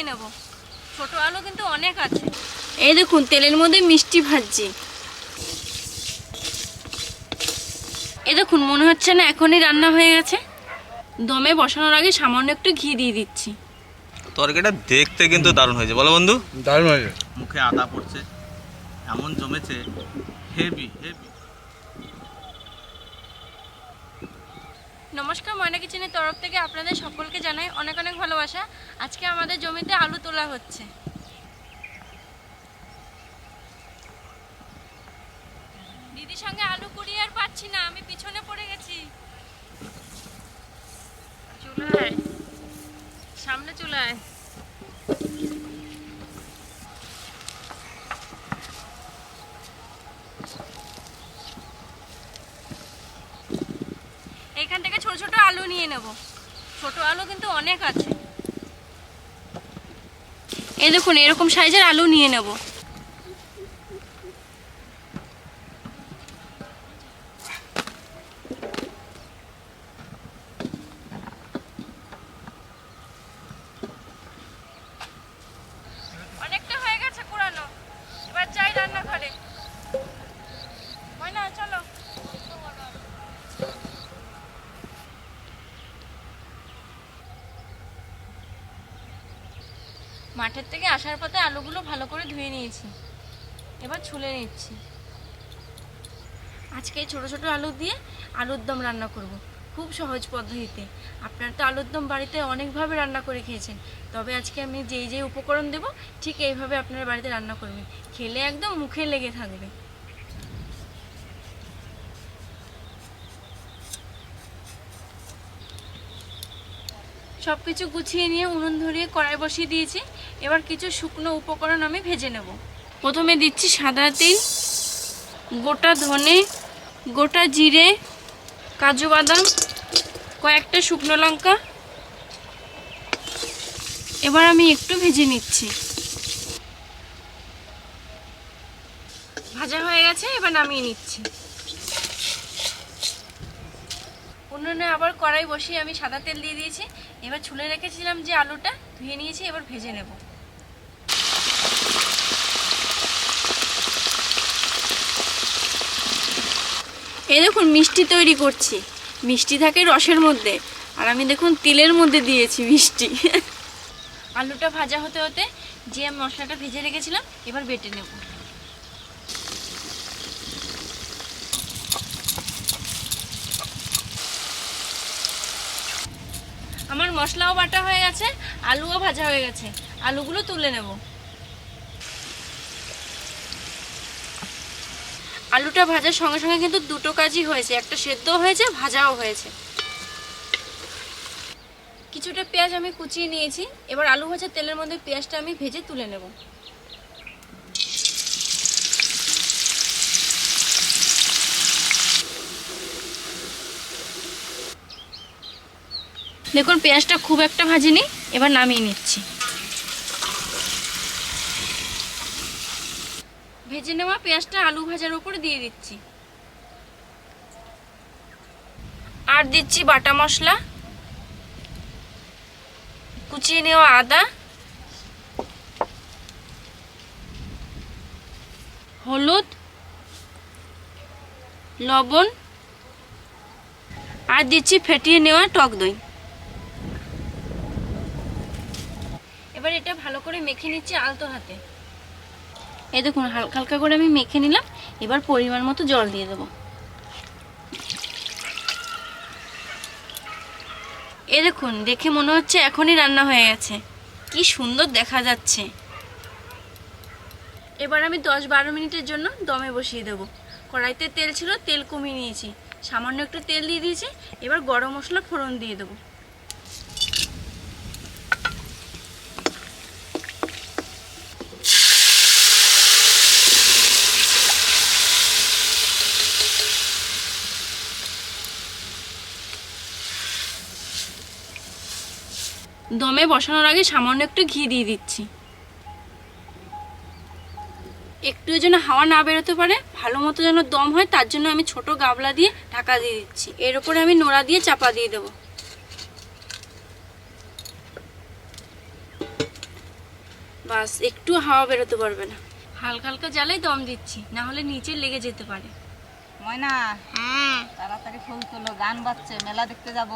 নিয়ে নেব। ছোট আলু কিন্তু অনেক আছে। এই দেখুন তেলের মধ্যে মিষ্টি ভাজছি। এই দেখুন মনে হচ্ছে না এখনই রান্না হয়ে গেছে। দমে বসানোর আগে সামান্য একটু ঘি দিয়ে দিচ্ছি। তরকারিটা দেখতে কিন্তু দারুণ হয়েছে। বলো বন্ধু। দারুণ হয়েছে। মুখে আদা পড়ছে এমন জমেছে হেভি হেভি নমস্কার, ময়না কিচেনের তরফ থেকে আপনাদের সকলকে জানাই অনেক অনেক ভালোবাসা। আজকে আমাদের জমিতে আলু তোলা হচ্ছে। দিদির সঙ্গে আলু কুড়িয়ে আর পাচ্ছি না, আমি পিছনে পড়ে গেছি। চুলায়, সামনে চুলায়। এখান থেকে ছোট ছোট আলু নিয়ে নেব। ছোট আলু কিন্তু অনেক আছে। এই দেখুন, এরকম সাইজের আলু নিয়ে নেব। মাঠের থেকে আসার পথে আলুগুলো ভালো করে ধুয়ে নিয়েছি। এবার ছুলে নিচ্ছি। আজকে ছোটো ছোটো আলু দিয়ে আলুর দম রান্না করব। খুব সহজ পদ্ধতিতে। আপনারা তো আলুর দম বাড়িতে অনেকভাবে রান্না করে খেয়েছেন। তবে আজকে আমি যেই যেই উপকরণ দেব, ঠিক এইভাবে আপনারা বাড়িতে রান্না করবেন। খেলে একদম মুখে লেগে থাকবে। সব কিছু গুছিয়ে নিয়ে উনুন ধরিয়ে কড়াই বসিয়ে দিয়েছি। এবার কিছু শুকনো উপকরণ আমি ভেজে নেব। প্রথমে দিচ্ছি সাদা তেল, গোটা ধনে, গোটা জিরে, কাজু বাদাম, কয়েকটা শুকনো লঙ্কা। এবার আমি একটু ভেজে নিচ্ছি। ভাজা হয়ে গেছে, এবার নামিয়ে নিচ্ছি। উনুনে আবার কড়াই বসিয়ে আমি সাদা তেল দিয়ে দিয়েছি। এবার ছুলে রেখেছিলাম যে আলুটা, ধুয়ে নিয়েছি, এবার ভেজে নেব। এই দেখুন, মিষ্টি তৈরি করছি। মিষ্টি থাকে রসের মধ্যে। আর আমি দেখুন, তিলের মধ্যে দিয়েছি মিষ্টি। আলুটা ভাজা হতে হতে যে মশলাটা ভেজে রেখেছিলাম, এবার বেটে নেব। আমার মশলাও বাটা হয়ে গেছে, আলুও ভাজা হয়ে গেছে। আলুগুলো তুলে নেব। আলুটা ভাজার সঙ্গে সঙ্গে কিন্তু দুটো কাজই হয়েছে। একটা সেদ্ধও হয়েছে, ভাজাও হয়েছে। কিছুটা পেঁয়াজ আমি কুচিয়ে নিয়েছি। এবার আলু ভাজার তেলের মধ্যে পেঁয়াজটা আমি ভেজে তুলে নেব। দেখুন, পেঁয়াজটা খুব একটা ভাজিনি। এবার নামিয়ে নিচ্ছি। ভেজে নেওয়া পেঁয়াজটা আলু ভাজার উপরে দিয়ে দিচ্ছি। আর দিচ্ছি বাটা মশলা। কুচিয়ে নেওয়া আদা। হলুদ। লবণ। আর দিচ্ছি ফেটিয়ে নেওয়া টক দই। এবার এটা ভালো করে মেখে নিচ্ছি আলতো হাতে। এই দেখুন, হালকা হালকা করে আমি মেখে নিলাম। এবার পরিমাণ মতো জল দিয়ে দেবো। এ দেখুন, দেখে মনে হচ্ছে এখনই রান্না হয়ে গেছে। কি সুন্দর দেখা যাচ্ছে। এবার আমি দশ বারো মিনিটের জন্য দমে বসিয়ে দেবো। কড়াইতে তেল ছিল, তেল কমিয়ে নিয়েছি। সামান্য একটু তেল দিয়ে দিয়েছি। এবার গরম মশলা ফোড়ন দিয়ে দেবো। দমে বসানোর আগে সামান্য একটু ঘি দিয়ে দিচ্ছি। একটু যেন হাওয়া না বেরোতে পারে ভালো মতো যেন দম হয় তার জন্য আমি ছোট গাবলা দিয়ে ঢাকা দিয়ে দিচ্ছি। এর উপরে আমি নোড়া দিয়ে চাপা দিয়ে দেবো। বাস একটু হাওয়া বেরোতে পারবে না। হালকা হালকা জ্বালাই দম দিচ্ছি না হলে নিচে লেগে যেতে পারে। ময়না হ্যাঁ। তাড়াতাড়ি ফুল তোলো গান বাজছে মেলা দেখতে যাব।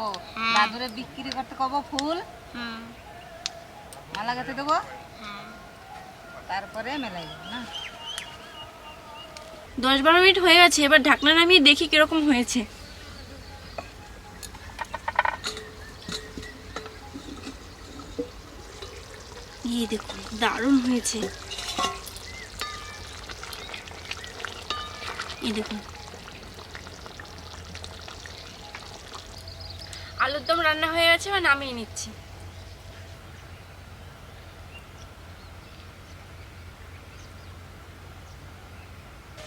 দাদুরে বিক্রি করতে কব ফুল? হুম। মালা গাঁথে দেবো? তারপরে যাব না? দশ বারো মিনিট হয়ে গেছে এবার ঢাকনা নামিয়ে দেখি কীরকম হয়েছে। এই দেখুন দারুণ হয়েছে। এই দেখুন। আলুর দম রান্না হয়ে গেছে এবার নামিয়ে নিচ্ছি।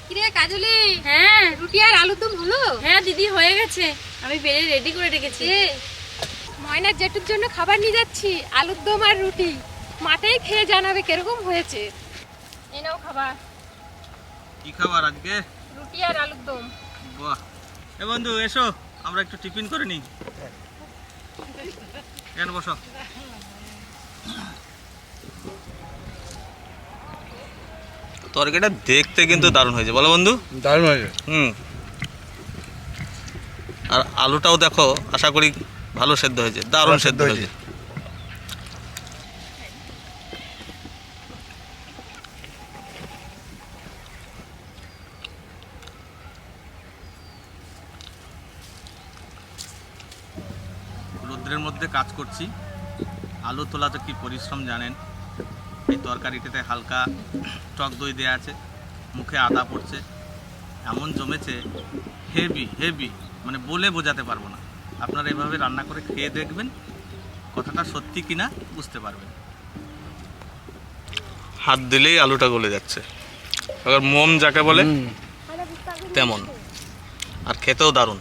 কিরে কাজলি? হ্যাঁ। রুটি আর আলুর দম হলো? হ্যাঁ দিদি হয়ে গেছে। আমি বেড়ে রেডি করে রেখেছি। ময়নার জেঠুর জন্য খাবার নিয়ে যাচ্ছি আলুর দম আর রুটি। মাটাই খেয়ে জানাবে কীরকম হয়েছে। এই নাও খাবার। কি খাবার আজকে? রুটি আর আলুর দম। বাহ। এ বন্ধু এসো। আমরা একটু টিফিন করে নিই। কেন বসো। তরকারিটা দেখতে কিন্তু দারুণ হয়েছে। বলো বন্ধু? দারুণ হয়েছে। হুম। আর আলুটাও দেখো আশা করি ভালো সেদ্ধ হয়েছে দারুণ সেদ্ধ হয়েছে। রোদ্রের মধ্যে কাজ করছি। আলু তোলা তো কি পরিশ্রম জানেন? এই তরকারিটাতে হালকা টক দই দেওয়া আছে মুখে আদা পড়ছে। এমন জমেছে হেভি হেভি মানে বলে বোঝাতে পারব না। আপনারা এভাবে রান্না করে খেয়ে দেখবেন কথাটা সত্যি কিনা বুঝতে পারবেন। হাত দিলেই আলুটা গলে যাচ্ছে। এবার মোম যাকে বলে তেমন। আর খেতেও দারুণ।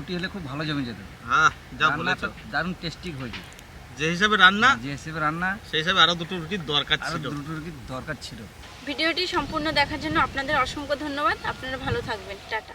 রুটি হলে খুব ভালো জমে যেত হ্যাঁ যা রান্নাটা বলেছ। দারুণ টেস্টি হয়েছে। যে হিসাবে রান্না যে হিসাবে রান্না সেই হিসাবে আরও দুটো রুটির দরকার আরও ছিল। দুটো রুটির দরকার ছিল। ভিডিওটি সম্পূর্ণ দেখার জন্য আপনাদের অসংখ্য ধন্যবাদ। আপনারা ভালো থাকবেন। টাটা।